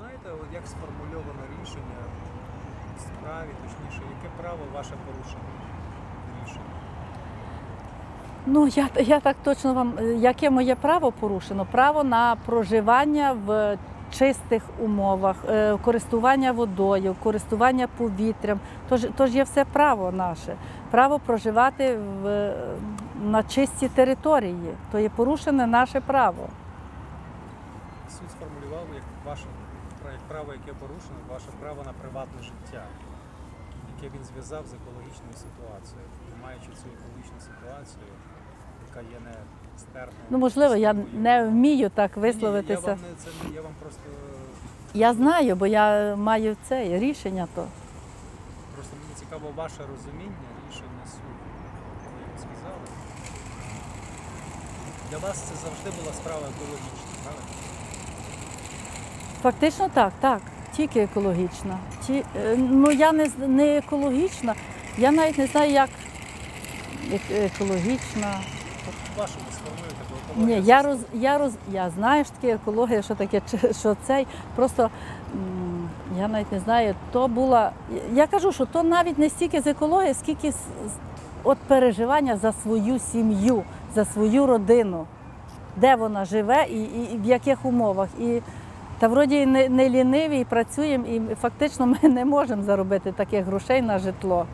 знаєте, от як сформульовано рішення в справі, точніше, яке право ваше порушено рішення? Ну, я, я так точно вам, е, яке моє право порушено? Право на проживання в чистих умовах, е, користування водою, користування повітрям. Тож, тож є все право наше. Право проживати в, на чистій території. То є порушене наше право. Суд сформулював як ваше як право, яке порушено, ваше право на приватне життя, яке він зв'язав з екологічною ситуацією. І маючи цю екологічну ситуацію, яка є не стерпною. Ну, можливо, я не вмію так Ні, ні. Я вам, не, це, я вам просто, Я знаю, бо я маю це рішення то. просто мені цікаво ваше розуміння рішення суду. Ви сказали. Для вас це завжди була справа екологічна, правильно? Фактично так, так. Тільки екологічна. Ті, е, ну я не, не екологічна. Я навіть не знаю, як екологічна. Вашу ви сформуєте, бо Ні, я роз, я роз, я знаю, що таке екологія, що таке що цей. Просто я навіть не знаю, то була. Я кажу, що то навіть не стільки з екології, скільки з, з- от переживання за свою сім'ю, за свою родину, де вона живе і, і, і в яких умовах. І та вроді не, ліниві, і працюємо, і фактично ми не можемо заробити таких грошей на житло.